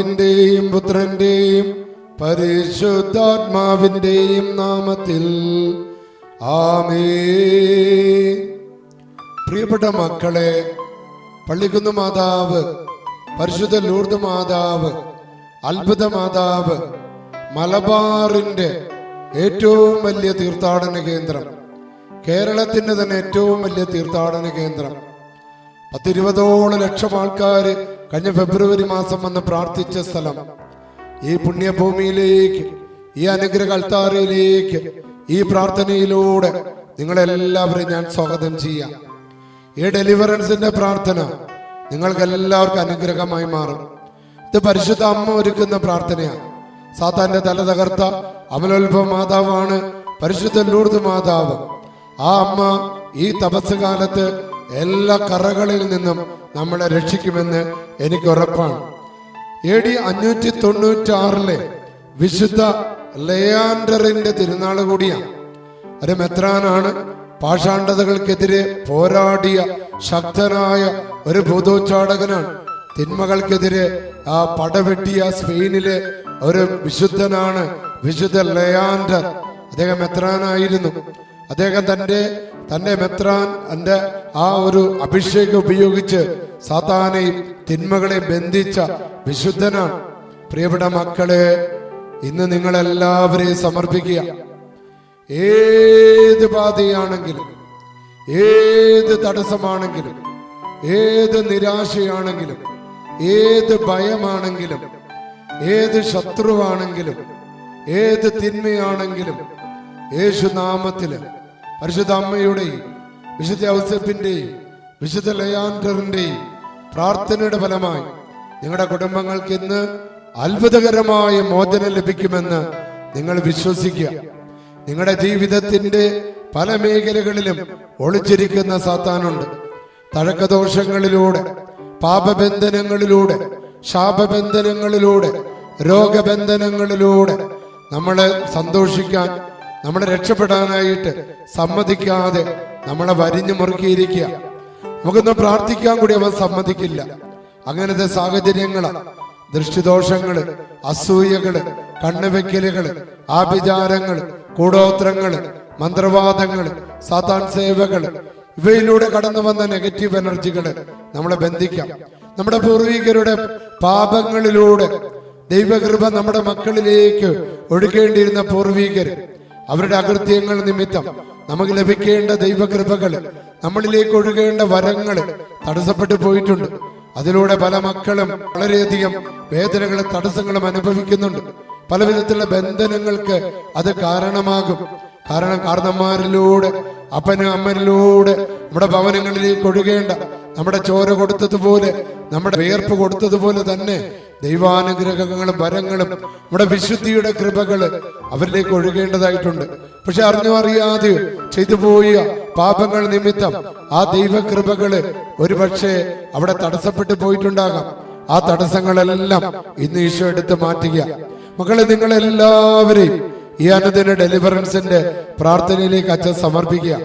പിതാവിന്റെയും പുത്രന്റെയും പരിശുദ്ധാത്മാവിന്റെയും നാമത്തിൽ. ആമേ പ്രിയപ്പെട്ട മക്കളെ പള്ളിക്കുന്ന് മാതാവ് പരിശുദ്ധ ലൂർദ് മാതാവ് അത്ഭുത മാതാവ് മലബാറിന്റെ ഏറ്റവും വലിയ തീർത്ഥാടന കേന്ദ്രം കേരളത്തിന്റെ തന്നെ ഏറ്റവും വലിയ തീർത്ഥാടന കേന്ദ്രം. പത്തിരുപതോളം ലക്ഷം ആൾക്കാർ കഴിഞ്ഞ ഫെബ്രുവരി മാസം വന്ന് പ്രാർത്ഥിച്ച സ്ഥലം. ഈ പുണ്യഭൂമിയിലേക്ക് ഈ അനുഗ്രഹ അൾത്താരയിലേക്ക് ഈ പ്രാർത്ഥനയിലൂടെ നിങ്ങളെല്ലാവരെയും ഞാൻ സ്വാഗതം ചെയ്യാം. ഈ ഡെലിവറൻസിന്റെ പ്രാർത്ഥന നിങ്ങൾക്ക് എല്ലാവർക്കും അനുഗ്രഹമായി മാറും. ഇത് പരിശുദ്ധ അമ്മ ഒരുക്കുന്ന പ്രാർത്ഥനയാണ്. സാത്താന്റെ തല തകർത്ത അമലോത്ഭവ മാതാവാണ് പരിശുദ്ധ ലൂർദ് മാതാവ്. ആ അമ്മ ഈ തപസ് കാലത്ത് എല്ലാ കറകളിൽ നിന്നും നമ്മളെ രക്ഷിക്കുമെന്ന് എനിക്ക് ഉറപ്പാണ്. എ ഡി അഞ്ഞൂറ്റി തൊണ്ണൂറ്റി ആറിലെ വിശുദ്ധ ലയാൻഡറിന്റെ തിരുനാൾ കൂടിയാണ്. ഒരു മെത്രാനാണ് പാഷാണ്ഡതകൾക്കെതിരെ പോരാടിയ ശക്തനായ ഒരു ഭൂതോച്ചാടകനാണ്. തിന്മകൾക്കെതിരെ ആ പടവെട്ടിയ സ്പെയിനിലെ ഒരു വിശുദ്ധനാണ് വിശുദ്ധ ലയാൻഡർ. അദ്ദേഹം എത്രാനായിരുന്നു അദ്ദേഹം തന്റെ തന്റെ മെത്രാൻ എന്റെ ആ ഒരു അഭിഷേകം ഉപയോഗിച്ച് സാത്താനെയും തിന്മകളെ ബന്ധിച്ച വിശുദ്ധനാണ്. പ്രിയപ്പെട്ട മക്കളെ ഇന്ന് നിങ്ങളെല്ലാവരെയും സമർപ്പിക്കുക. ഏത് ബാധയാണെങ്കിലും ഏത് തടസ്സമാണെങ്കിലും ഏത് നിരാശയാണെങ്കിലും ഏത് ഭയമാണെങ്കിലും ഏത് ശത്രുവാണെങ്കിലും ഏത് തിന്മയാണെങ്കിലും യേശുനാമത്തിൽ പരിശുദ്ധ അമ്മയുടെയും വിശുദ്ധ ഔസഫിന്റെയും വിശുദ്ധ ലയാൻഡറിന്റെയും പ്രാർത്ഥനയുടെ ഫലമായി നിങ്ങളുടെ കുടുംബങ്ങൾക്ക് ഇന്ന് അത്ഭുതകരമായ മോചനം ലഭിക്കുമെന്ന് നിങ്ങൾ വിശ്വസിക്കുക. നിങ്ങളുടെ ജീവിതത്തിന്റെ പല മേഖലകളിലും ഒളിച്ചിരിക്കുന്ന സാത്താനുണ്ട്. തഴക്കദോഷങ്ങളിലൂടെ പാപബന്ധനങ്ങളിലൂടെ ശാപബന്ധനങ്ങളിലൂടെ രോഗബന്ധനങ്ങളിലൂടെ നമ്മളെ സന്തോഷിക്കാൻ നമ്മളെ രക്ഷപ്പെടാനായിട്ട് സമ്മതിക്കാതെ നമ്മളെ വരിഞ്ഞു മുറുക്കിയിരിക്കുക. നമുക്കൊന്ന് പ്രാർത്ഥിക്കാൻ കൂടി അവൻ സമ്മതിക്കില്ല. അങ്ങനത്തെ സാഹചര്യങ്ങളാണ് ദൃഷ്ടിദോഷങ്ങൾ അസൂയകൾ കണ്ണുവെക്കലുകൾ ആഭിചാരങ്ങൾ കൂടോത്രങ്ങൾ മന്ത്രവാദങ്ങൾ സാത്താൻ സേവകൾ ഇവയിലൂടെ കടന്നു വന്ന നെഗറ്റീവ് എനർജികൾ നമ്മളെ ബന്ധിക്കാം. നമ്മുടെ പൂർവികരുടെ പാപങ്ങളിലൂടെ ദൈവകൃപ നമ്മുടെ മക്കളിലേക്ക് ഒഴുകേണ്ടിയിരുന്ന പൂർവികര് അവരുടെ അകൃത്യങ്ങൾ നിമിത്തം നമുക്ക് ലഭിക്കേണ്ട ദൈവകൃപകൾ നമ്മളിലേക്ക് ഒഴുകേണ്ട വരങ്ങൾ തടസ്സപ്പെട്ടു പോയിട്ടുണ്ട്. അതിലൂടെ പല മക്കളും വളരെയധികം വേദനകളും തടസ്സങ്ങളും അനുഭവിക്കുന്നുണ്ട്. പല വിധത്തിലുള്ള ബന്ധനങ്ങൾക്ക് അത് കാരണമാകും. കാരണം കാരണന്മാരിലൂടെ അപ്പനും അമ്മനിലൂടെ നമ്മുടെ ഭവനങ്ങളിലേക്ക് ഒഴുകേണ്ട നമ്മുടെ ചോര കൊടുത്തതുപോലെ നമ്മുടെ വിയർപ്പ് കൊടുത്തതുപോലെ തന്നെ ദൈവാനുഗ്രഹങ്ങളും വരങ്ങളും നമ്മുടെ വിശുദ്ധിയുടെ കൃപകൾ അവരിലേക്ക് ഒഴുകേണ്ടതായിട്ടുണ്ട്. പക്ഷെ അറിഞ്ഞു അറിയാതെ ചെയ്തു പോയ പാപങ്ങൾ നിമിത്തം ആ ദൈവകൃപകൾ ഒരുപക്ഷെ അവിടെ തടസ്സപ്പെട്ടു പോയിട്ടുണ്ടാകാം. ആ തടസ്സങ്ങളെല്ലാം ഇന്ന് ഈശോ എടുത്ത് മാറ്റുക. മക്കളെ നിങ്ങളെല്ലാവരെയും ഈ അനുദിന ഡെലിവറൻസിന്റെ പ്രാർത്ഥനയിലേക്ക് അച്ഛൻ സമർപ്പിക്കുക.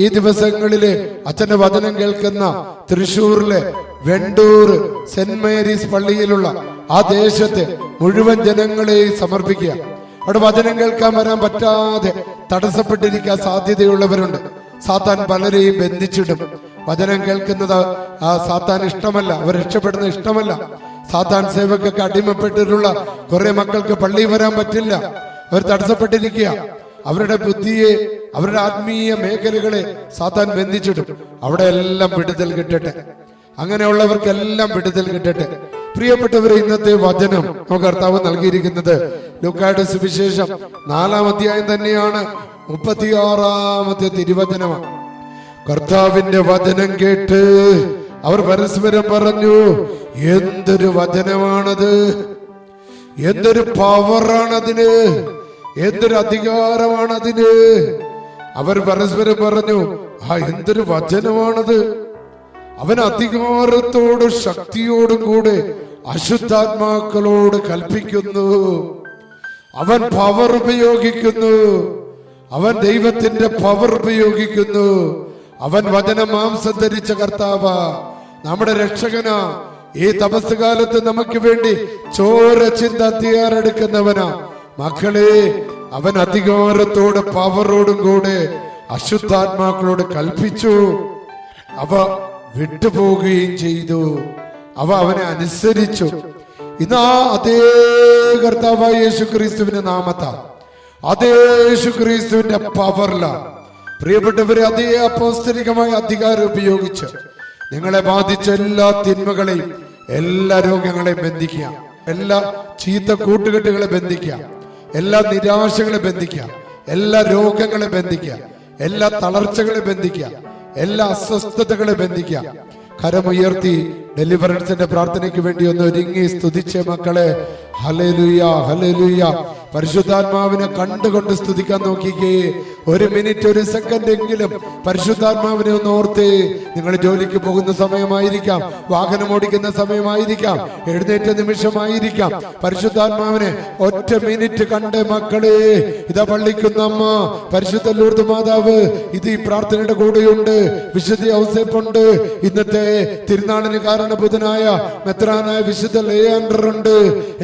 ഈ ദിവസങ്ങളിൽ അച്ഛന്റെ വചനം കേൾക്കുന്ന തൃശൂരിലെ വെണ്ടൂർ സെന്റ് മേരീസ് പള്ളിയിലുള്ള ആ ദേശത്തെ മുഴുവൻ ജനങ്ങളെയും സമർപ്പിക്കുക. അവിടെ വചനം കേൾക്കാൻ വരാൻ പറ്റാതെ തടസ്സപ്പെട്ടിരിക്കാൻ സാധ്യതയുള്ളവരുണ്ട്. സാത്താൻ പലരെയും ബന്ധിച്ചിടും. വചനം കേൾക്കുന്നത് ആ സാത്താൻ ഇഷ്ടമല്ല അവർ രക്ഷപ്പെടുന്നത് ഇഷ്ടമല്ല. സാത്താൻ സേവക്കൊക്കെ അടിമപ്പെട്ടിട്ടുള്ള കുറെ മക്കൾക്ക് പള്ളിയിൽ വരാൻ പറ്റില്ല. അവർ തടസ്സപ്പെട്ടിരിക്കുക. അവരുടെ ബുദ്ധിയെ അവരുടെ ആത്മീയ മേഖലകളെ സാത്താൻ ബന്ധിച്ചിടും. അവിടെ എല്ലാം വിടുതൽ കിട്ടട്ടെ. അങ്ങനെയുള്ളവർക്കെല്ലാം വിടുതൽ കിട്ടട്ടെ. പ്രിയപ്പെട്ടവരെ ഇന്നത്തെ വചനം നമുക്ക് കർത്താവ് നൽകിയിരിക്കുന്നത് ലുക്കായുടെ സുവിശേഷം നാലാം അധ്യായം തന്നെയാണ്. മുപ്പത്തിയാറാമത്തെ തിരുവചനമാണ്. കർത്താവിന്റെ വചനം കേട്ട് അവർ പരസ്പരം പറഞ്ഞു എന്തൊരു വചനമാണത്? എന്തൊരു പവറാണതിന്? എന്തൊരു അധികാരമാണതിന്? അവർ പരസ്പരം പറഞ്ഞു ആ എന്തൊരു വചനമാണത്? അവൻ അധികാരത്തോടും ശക്തിയോടും കൂടെ അശുദ്ധാത്മാക്കളോട് കൽപ്പിക്കുന്നു. അവൻ പവർ ഉപയോഗിക്കുന്നു. അവൻ ദൈവത്തിന്റെ പവർ ഉപയോഗിക്കുന്നു. അവൻ വചന മാംസം ധരിച്ച കർത്താവ. നമ്മുടെ രക്ഷകന. ഈ തപസ് കാലത്ത് നമുക്ക് വേണ്ടി ചോര ചിന്ത തയ്യാറെടുക്കുന്നവനാ. മക്കളെ അവൻ അധികാരത്തോട് പവറോടും കൂടെ അശുദ്ധാത്മാക്കളോട് കൽപ്പിച്ചു. അവ വിട്ടുപോവുകയും ചെയ്തു. അവ അവനെ അനുസരിച്ചു. ഇന്നാ അതേ കർത്താവായ യേശു ക്രിസ്തുവിന്റെ നാമത്താൽ അതേ യേശു ക്രിസ്തുവിന്റെ പവറിലാണ് പ്രിയപ്പെട്ടവരെ അതേ അപ്പോസ്തരികമായ അധികാരം ഉപയോഗിച്ച് നിങ്ങളെ ബാധിച്ച എല്ലാ തിന്മകളെയും എല്ലാ രോഗങ്ങളെയും ബന്ധിക്കുക. എല്ലാ ചീത്ത കൂട്ടുകെട്ടുകളെ ബന്ധിക്കുക. എല്ലാ നിരാശകളെ ബന്ധിക്കുക. എല്ലാ രോഗങ്ങളെ ബന്ധിക്കുക. എല്ലാ തളർച്ചകളെ ബന്ധിക്കുക. എല്ലാ അസ്വസ്ഥതകളെ ബന്ധിക്കുക. കരമുയർത്തി ഡെലിവറൻസിന്റെ പ്രാർത്ഥനയ്ക്ക് വേണ്ടി ഒന്ന് ഒരുങ്ങി സ്തുതിച്ച മക്കളെ. ഹലലുയ ഹലലുയ പരിശുദ്ധാത്മാവിനെ കണ്ടുകൊണ്ട് സ്തുതിക്കാൻ നോക്കിക്കേ. ഒരു മിനിറ്റ് ഒരു സെക്കൻഡ് എങ്കിലും പരിശുദ്ധാത്മാവിനെ ഒന്ന് ഓർത്തേ. നിങ്ങൾ ജോലിക്ക് പോകുന്ന സമയമായിരിക്കാം വാഹനം ഓടിക്കുന്ന സമയമായിരിക്കാം എഴുന്നേറ്റ നിമിഷമായിരിക്കാം. പരിശുദ്ധാത്മാവിനെ ഒറ്റ മിനിറ്റ് കണ്ട മക്കളെ. ഇതാ പള്ളിക്കുന്ന അമ്മ പരിശുദ്ധ ലൂർദ് മാതാവ് ഇത് ഈ പ്രാർത്ഥനയുടെ കൂടെയുണ്ട്. വിശുദ്ധി ഔസേപ്പുണ്ട്. ഇന്നത്തെ തിരുനാളിന് കാരണബുധനായ മെത്രാനായ വിശുദ്ധ ലേയാണ്ടറുണ്ട്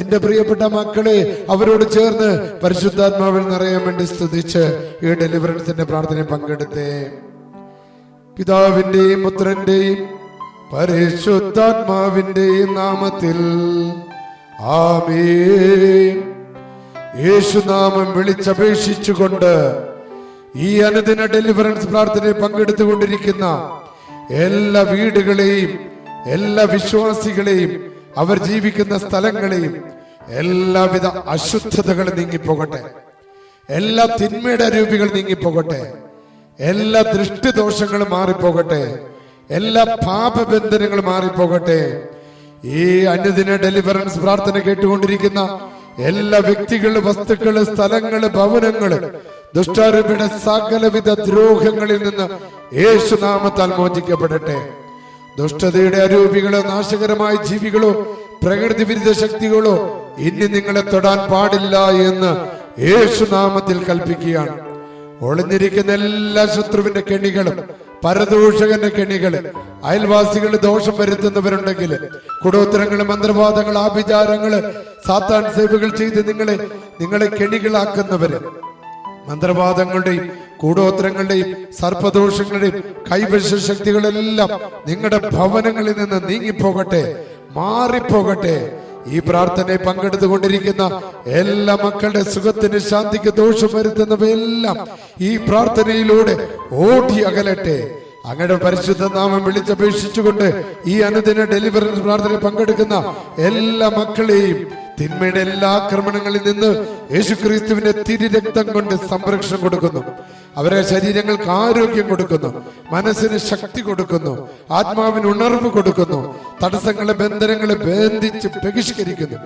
എന്റെ പ്രിയപ്പെട്ട മക്കളെ അവരോട് ചേർന്ന് പരിശുദ്ധാത്മാവിൽ നിറയാൻ വേണ്ടി സ്തുതിച്ച് ഈ ഡെലിവറൻസിന്റെ പ്രാർത്ഥനയിൽ പങ്കെടുത്തേ. പിതാവിന്റെയും പുത്രന്റെയും പരിശുദ്ധാത്മാവിന്റെയും നാമത്തിൽ. ആമേ യേശുനാമം വിളിച്ചപേക്ഷിച്ചുകൊണ്ട് ഈ അനുദിന ഡെലിവറൻസ് പ്രാർത്ഥന പങ്കെടുത്തുകൊണ്ടിരിക്കുന്ന എല്ലാ വീടുകളെയും എല്ലാ വിശ്വാസികളെയും അവർ ജീവിക്കുന്ന സ്ഥലങ്ങളെയും എല്ലാവിധ അശുദ്ധതകളും നീങ്ങിപ്പോകട്ടെ. എല്ലാ തിന്മയുടെ രൂപികൾ നീങ്ങിപ്പോകട്ടെ. എല്ലാ ദൃഷ്ടിദോഷങ്ങളും മാറിപ്പോകട്ടെ. എല്ലാ പാപബന്ധനങ്ങളും മാറിപ്പോകട്ടെ. ഈ അനുദിന ഡെലിവറൻസ് പ്രാർത്ഥന കേട്ടുകൊണ്ടിരിക്കുന്ന എല്ലാ വ്യക്തികളും വസ്തുക്കൾ സ്ഥലങ്ങൾ ഭവനങ്ങൾ ദുഷ്ടാരൂപിയുടെ സകലവിധ ദ്രോഹങ്ങളിൽ നിന്ന് യേശുനാമത്താൽ മോചിക്കപ്പെടട്ടെ. ദുഷ്ടതയുടെ അരൂപികളോ നാശകരമായ ജീവികളോ പ്രകൃതി വിരുദ്ധ ശക്തികളോ ഇനി നിങ്ങളെ തൊടാൻ പാടില്ല എന്ന് യേശുനാമത്തിൽ കൽപ്പിക്കുകയാണ്. ഒളിഞ്ഞിരിക്കുന്ന എല്ലാ ശത്രുവിന്റെ കെണികളും പരദൂഷകന്റെ കെണികൾ അയൽവാസികൾ ദോഷം വരുത്തുന്നവരുണ്ടെങ്കിൽ കുടോത്തരങ്ങൾ മന്ത്രവാദങ്ങൾ ആഭിചാരങ്ങൾ സാത്താൻ സേവകൾ ചെയ്ത് നിങ്ങളെ നിങ്ങളെ കെണികളാക്കുന്നവര്. മന്ത്രവാദങ്ങളുടെയും കൂടോത്രങ്ങളുടെയും സർപ്പദോഷങ്ങളുടെയും കൈവശ ശക്തികളെല്ലാം നിങ്ങളുടെ ഭവനങ്ങളിൽ നിന്ന് നീങ്ങിപ്പോകട്ടെ മാറിപ്പോകട്ടെ. ഈ പ്രാർത്ഥനയിൽ പങ്കെടുത്തുകൊണ്ടിരിക്കുന്ന എല്ലാ മക്കളുടെ സുഖത്തിന് ശാന്തിക്ക് ദോഷം വരുത്തുന്നവയെല്ലാം ഈ പ്രാർത്ഥനയിലൂടെ ഓടി അകലട്ടെ. അങ്ങയുടെ പരിശുദ്ധ നാമം വിളിച്ചപേക്ഷിച്ചുകൊണ്ട് ഈ അനുദിന ഡെലിവറൻസ് പ്രാർത്ഥന പങ്കെടുക്കുന്ന എല്ലാ മക്കളെയും തിന്മയുടെ എല്ലാ ആക്രമണങ്ങളിൽ നിന്ന് യേശുക്രിസ്തുവിന്റെ തിരുരക്തം കൊണ്ട് സംരക്ഷണം കൊടുക്കുന്നു. അവരെ ശരീരങ്ങൾക്ക് ആരോഗ്യം കൊടുക്കുന്നു. മനസ്സിന് ശക്തി കൊടുക്കുന്നു. ആത്മാവിന് ഉണർവ് കൊടുക്കുന്നു. തടസ്സങ്ങളെ ബന്ധനങ്ങളെ ബന്ധിച്ച് ബഹിഷ്കരിക്കുന്നു.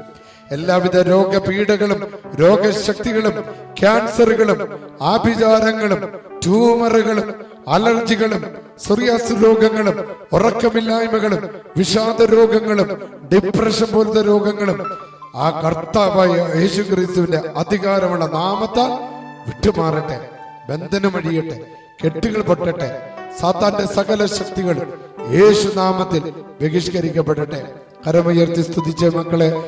എല്ലാവിധ രോഗപീഠകളും രോഗശക്തികളും ക്യാൻസറുകളും ആഭിചാരങ്ങളും ട്യൂമറുകളും അലർജികളും സുറിയാസ് രോഗങ്ങളും ഉറക്കമില്ലായ്മകളും വിഷാദ രോഗങ്ങളും ഡിപ്രഷൻ പോലത്തെ രോഗങ്ങളും ആ കർത്താവായ യേശു ക്രിസ്തുവിന്റെ അധികാരമുള്ള നാമത്താൽ വിട്ടുമാറട്ടെ ബന്ധനമഴിയട്ടെ കെട്ടുകൾ പൊട്ടട്ടെ സാത്താന്റെ സകല ശക്തികൾ യേശു നാമത്തിൽ ബഹിഷ്കരിക്കപ്പെടട്ടെ. കരമുയർത്തി സ്തുതിച്ച മക്കളെ.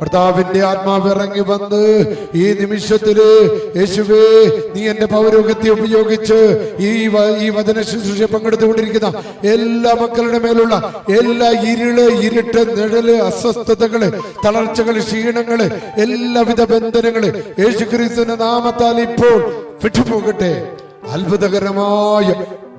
കർത്താവിന്റെ ആത്മാവ് ഇറങ്ങി വന്ന് ഈ നിമിഷത്തിൽ യേശുവേ നീ എന്റെ പൗരോഗത്തെ ഉപയോഗിച്ച് ഈ ഈ വചന ശുശ്രൂഷ പങ്കെടുത്തുകൊണ്ടിരിക്കുന്ന എല്ലാ മക്കളുടെ മേലുള്ള എല്ലാ ഇരുൾ ഇരുട്ട് നിഴൽ അസ്വസ്ഥതകൾ തളർച്ചകൾ ക്ഷീണങ്ങൾ എല്ലാവിധ ബന്ധനങ്ങൾ യേശു ക്രിസ്തുവിന്റെ നാമത്താൽ ഇപ്പോൾ വിട്ടുപോകട്ടെ. അത്ഭുതകരമായ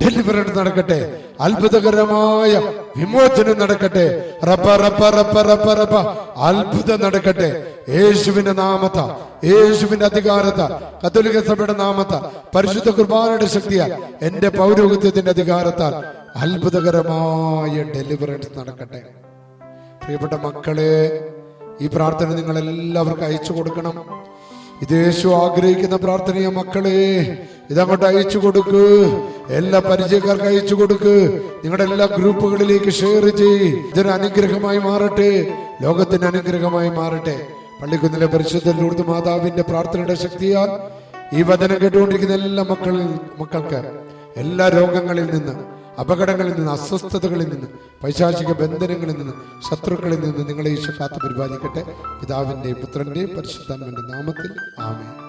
ഡെലിവറൻസ് നടക്കട്ടെ. അത്ഭുതകരമായ വിമോചനം നടക്കട്ടെ. റപ്പ റപ്പ റപ്പ റപ്പ റപ്പ അത്ഭുതം നടക്കട്ടെ. യേശുവിന്റെ നാമത്ത. യേശുവിന്റെ അധികാരത്ത. കത്തോലിക്ക സഭയുടെ നാമത്ത. പരിശുദ്ധ കുർബാനയുടെ ശക്തിയാൽ എന്റെ പൗരോഹിത്യത്തിന്റെ അധികാരത്താൽ അത്ഭുതകരമായ ഡെലിവറൻസ് നടക്കട്ടെ. പ്രിയപ്പെട്ട മക്കളെ ഈ പ്രാർത്ഥന നിങ്ങൾ എല്ലാവർക്കും അയച്ചു കൊടുക്കണം. ഇത് യേശു ആഗ്രഹിക്കുന്ന പ്രാർത്ഥനയ മക്കളെ. ഇതങ്ങോട്ട് അയച്ചു കൊടുക്ക്. എല്ലാ പരിചയക്കാർക്ക് അയച്ചു കൊടുക്ക്. നിങ്ങളുടെ എല്ലാ ഗ്രൂപ്പുകളിലേക്ക് ഷെയർ ചെയ്യ്. ഇതൊരു അനുഗ്രഹമായി മാറട്ടെ. ലോകത്തിന് അനുഗ്രഹമായി മാറട്ടെ. പള്ളിക്കുന്നിലെ പരിശുദ്ധ ലൂർദ് മാതാവിന്റെ പ്രാർത്ഥനയുടെ ശക്തിയാൽ ഈ വചനം കേട്ടുകൊണ്ടിരിക്കുന്ന എല്ലാ മക്കളിൽ മക്കൾക്ക് എല്ലാ രോഗങ്ങളിൽ നിന്ന് അപകടങ്ങളിൽ നിന്ന് അസ്വസ്ഥതകളിൽ നിന്ന് പൈശാചിക ബന്ധനങ്ങളിൽ നിന്ന് ശത്രുക്കളിൽ നിന്ന് നിങ്ങളെ ഈശോ കാത്തു പരിപാലിക്കട്ടെ പിതാവിന്റെയും പുത്രന്റെയും പരിശുദ്ധാത്മന്റെ നാമത്തിൽ ആമേ